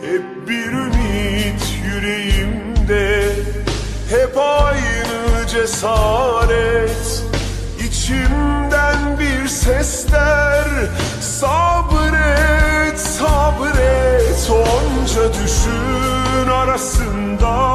Hep bir ümit yüreğimde Hep aynı cesaret. İçimden bir ses der Sabret sabret. Onca düşün arasında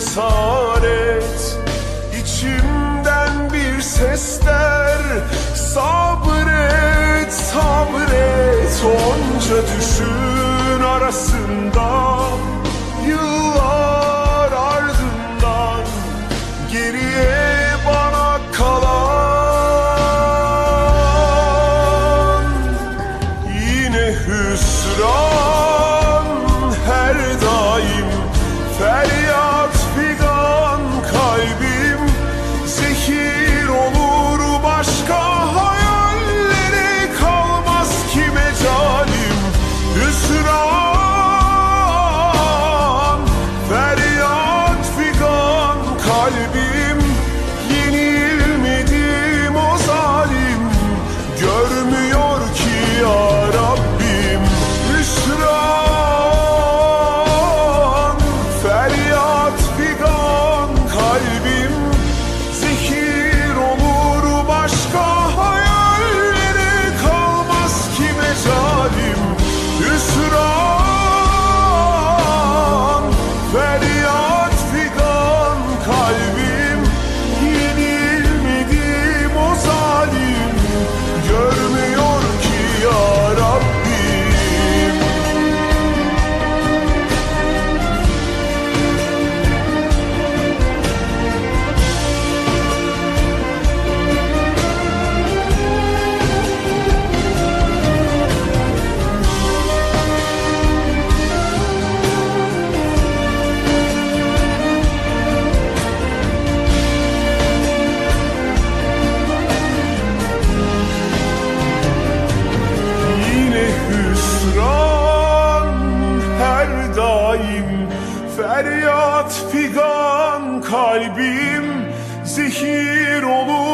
cesaret. İçimden bir ses der Sabret, sabret Onca düşün arasında Yıllar ardından Geriye kalbim zehir olur.